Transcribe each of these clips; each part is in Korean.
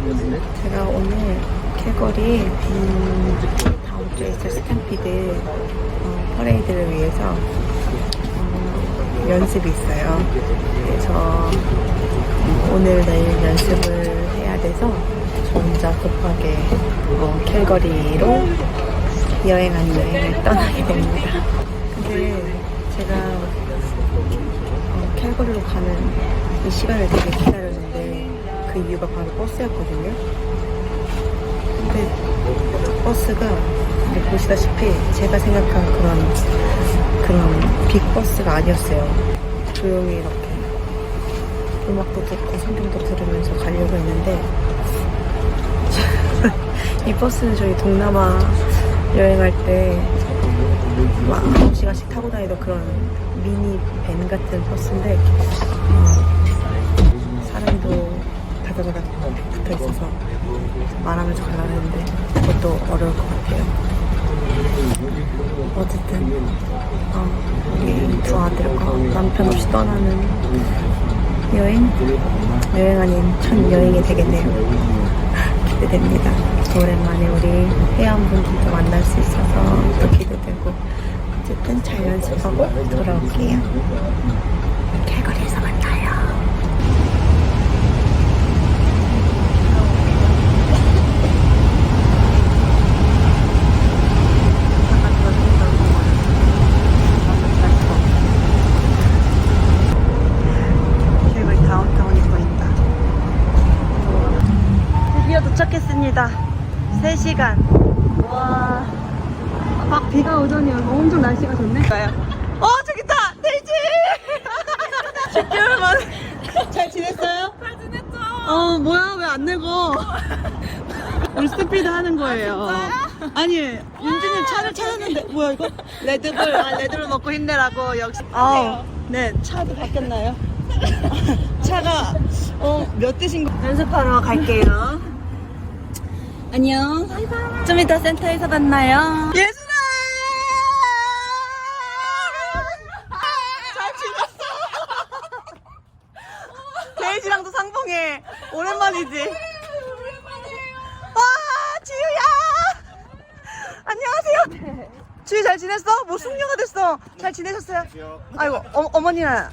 제가 오늘 캘거리 음, 다음 주에 있을 스탬피드 어, 퍼레이드를 위해서 어, 연습이 있어요. 그래서 오늘 내일 연습을 해야 돼서 저 혼자 급하게 어, 캘거리로 여행 아닌 여행을 떠나게 됩니다. 근데 제가 어, 캘거리로 가는 이 시간을 되게 기다렸는데 그 이유가 바로 버스였거든요. 근데 버스가 이제 보시다시피 제가 생각한 그런 그런 빅버스가 아니었어요. 조용히 이렇게 음악도 듣고 성경도 들으면서 가려고 했는데 이 버스는 저희 동남아 여행할 때막 9시간씩 타고 다니던 그런 미니 밴 같은 버스인데 다다다닥 붙어 있어서 말하면서 했는데 그것도 어려울 것 같아요. 어쨌든 어, 우리 두 아들과 남편 없이 떠나는 여행? 여행 아닌 첫 여행이 되겠네요. 기대됩니다. 오랜만에 우리 회원분들도 만날 수 있어서 또 기대되고 어쨌든 잘 연습하고 돌아올게요. 캘거리에서 만나요. 캘거리 다운타운이 보인다. 드디어 도착했습니다. 3시간. 와. 막 비가 오더니 엄청 날씨가 좋네. 어, 저기 있다! 돼지! 10개월 만에. 잘 지냈어요? 잘 지냈죠? 어, 뭐야, 왜 안 내고? 우리 스피드 하는 거예요. 아, 니 윤주님 차를 찾았는데, 뭐야, 이거? 레드불, 아, 레드불 먹고 힘내라고, 역시. 아, 네, 차도 바뀌었나요? 차가, 어, 몇 대신 거? 연습하러 갈게요. 안녕. 좀 이따 센터에서 만나요. 예준아! 잘 지냈어? 데이지랑도 상봉해. 오랜만이지? 와, 지유야! 안녕하세요. 지유 잘 지냈어? 뭐 숙녀가 됐어. 잘 지내셨어요? 아이고, 어, 어머니랑.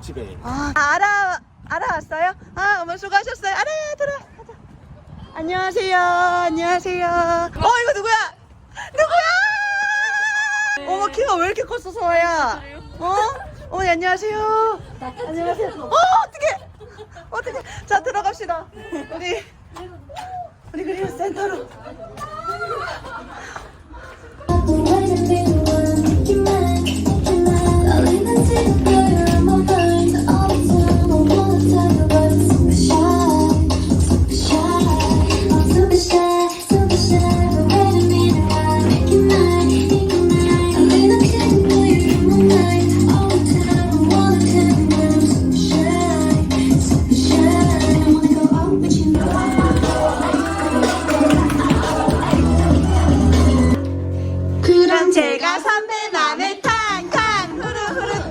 집에 아, 알아, 알아왔어요? 아, 어머 수고하셨어요. 알아, 들어. 안녕하세요. 안녕하세요. 어, 이거 누구야? 누구야? 어머, 키가 왜 이렇게 컸어, 서아야? 어? 어머니, 안녕하세요. 안녕하세요. 어, 어떡해. 어떡해. 자, 들어갑시다. 우리, 우리 그리고 센터로.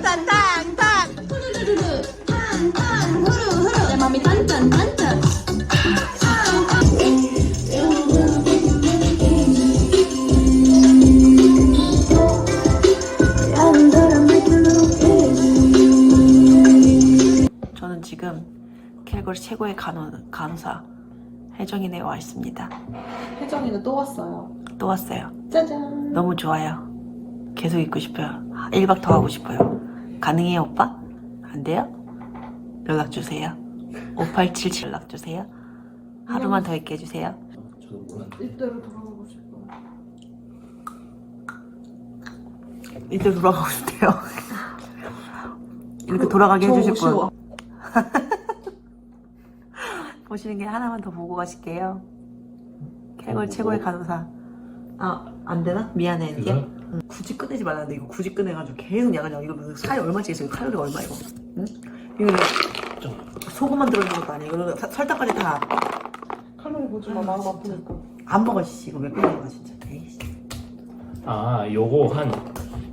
후루후루 탕탕탕 후루루루루 탕탕 후루후루 내 맘이 단짠단짠 저는 지금 캘거리 최고의 간호, 간호사 혜정이네 와 있습니다. 혜정이는 또 왔어요 또 왔어요. 짜잔 너무 좋아요. 계속 있고 싶어요. 1박 더 하고 싶어요. 가능해요, 오빠? 안 돼요? 연락 주세요. 5877 연락 주세요. 하루만 더 있게 해주세요. 저도 몰랐는데 이대로 돌아가고 싶어 이제 돌아가고 싶대요. 이렇게 돌아가게 해주실 분. 분 보시는 게 하나만 더 보고 가실게요. 캘거리 최고의 간호사. 아, 안 되나? 미안해, 이제. 그래요? 응. 굳이 꺼내지 말라는데 이거 굳이 꺼내가지고 계속 야간 야 이거 살이 얼마치 있어? 이거 칼로리 얼마 이거? 응? 이거 좀 소금만 들어있는 것도 아니고 이거 사- 설탕까지 다안 칼로리 보지 마 마음 아프니까 먹어 씨 이거 왜 꺼내는 거야 진짜. 에이씨. 아, 요거 한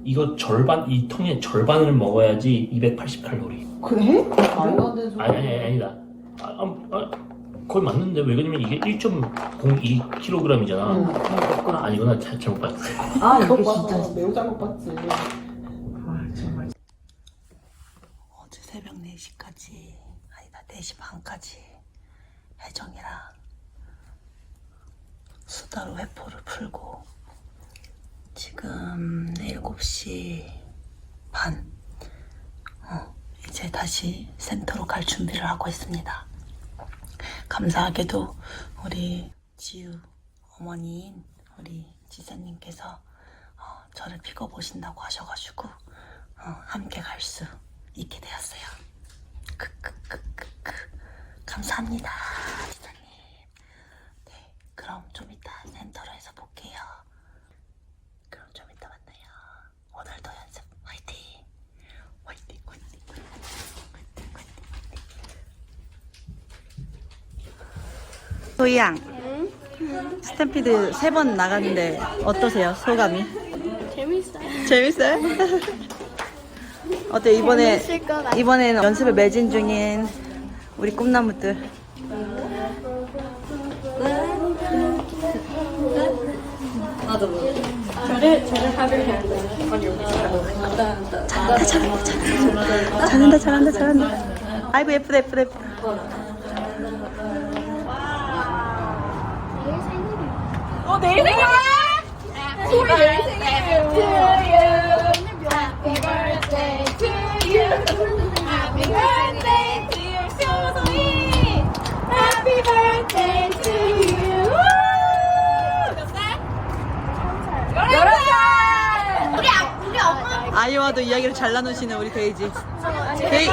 이거 절반 이 통의 절반을 먹어야지 280 칼로리. 그래? 말도 안 소리 아니 아니 아니, 아니다. 아, 아, 아, 거의 맞는데 왜냐면 이게 1.02kg이잖아. 응. 아니구나 잘- 잘못 봤어. 아 그거 봐서 매우 잘못 봤지. 아 정말 어제 새벽 4시까지 아니다 4시 반까지 혜정이랑 수다로 회포를 풀고 지금 7시 반 어, 이제 다시 센터로 갈 준비를 하고 있습니다 감사하게도 우리 지우 어머니인 우리 지사님께서 어, 저를 픽업 오신다고 하셔가지고 어, 함께 갈 수 있게 되었어요. 크크크크크 감사합니다, 지사님. 네, 그럼 좀 이따 센터로에서 볼게요. 그럼 좀 이따 만나요. 오늘도 연습 화이팅! 화이팅! 화이팅! 화이팅! 화이팅! 화이팅! 소희양, 스탬피드 세 번 나갔는데 어떠세요? 소감이? 재밌어요. 재밌어요? 어때 이번에 재밌을 것 같아요. 이번에는 연습에 매진 중인 우리 꿈나무들 잘한다 잘한다 잘한다 잘한다 잘한다 잘한다 아이고 예쁘다 예쁘다 예쁘다 어, 내일 생일이야! 소리 내일 생일이에요. To you. Happy birthday to you. Happy birthday to you. 소소이. Happy birthday to you. 몇 살? 열한 살! 우리, 아- 우리 엄마. 아이와도 이야기를 잘 나누시는 우리 데이지 데이,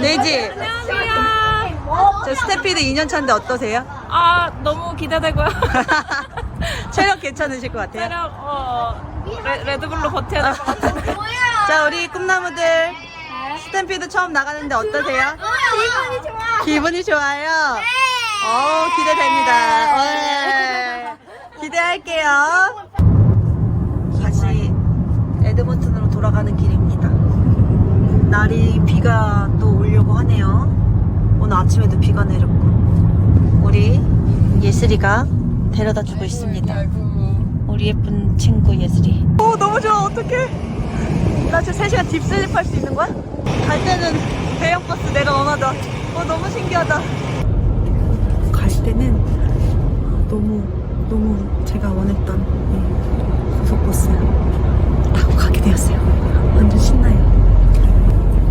데이지 안녕하세요. 저 스태피드 2년 차인데 어떠세요? 아, 너무 기대되고요. 체력 괜찮으실 것 같아요? 체력, 어, 레, 레드불로 버텨야 될 것 같아요. 자 우리 꿈나무들 스탬피드 처음 나가는데 어떠세요? 기분이 좋아. 기분이 좋아요? 어 기대됩니다 네. 기대할게요 다시 에드먼튼으로 돌아가는 길입니다 날이 비가 또 오려고 하네요 오늘 아침에도 비가 내렸고 우리 예슬이가 데려다 주고 있습니다. 우리 예쁜 친구 예슬이. 오 너무 좋아. 어떡해? 나 지금 3시간 딥슬립 할 수 있는 거야? 갈 때는 대형 버스 내가 원하다 어 너무 신기하다. 갈 때는 너무 너무 제가 원했던 이 고속버스 타고 가게 되었어요. 완전 신나요.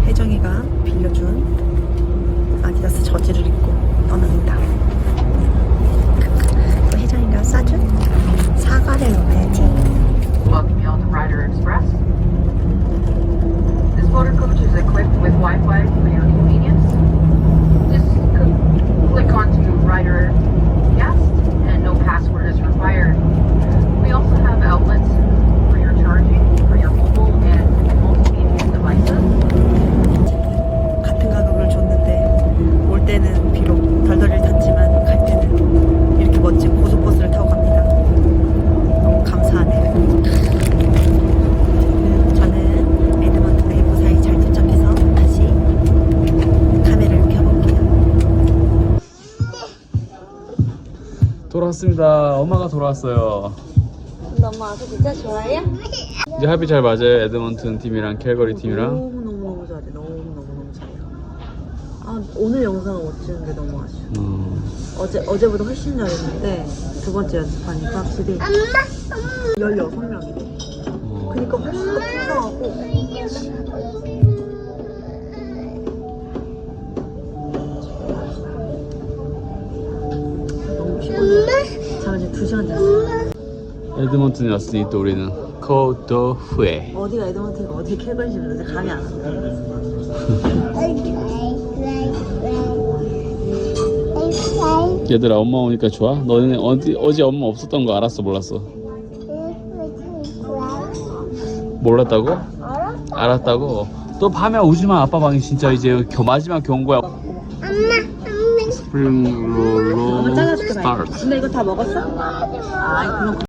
혜정이가 빌려준 아디다스 저지를 돌아왔습니다. 엄마가 돌아왔어요. 너무 아주 진짜 좋아요? 이제 합이 잘 맞아요. 에드먼튼 팀이랑 캘거리 팀이랑. 너무 너무 잘해. 너무 너무 잘해. 아, 오늘 영상을 못 찍은 게 너무 아쉬워. 음, 어제, 어제보다 훨씬 잘했는데 두 번째 연습하니까 확실히 16명이래. 어, 그니까 훨씬 더 풍성하고 2시간 잤어 에드먼튼에 왔으니 또 우리는 코도 후에. 어디가 에드먼트가 어디 캘거리인지 모르는데 감이 안 온다 얘들아 엄마 오니까 좋아? 너네 어디 어제 엄마 없었던 거 알았어 몰랐어? 몰랐다고? 알았다고? 또 밤에 오지마 아빠 방이 진짜 이제 겨 마지막 경고야. 스프링 잘라줄게 스타트. 근데 이거 다 먹었어? 아 그럼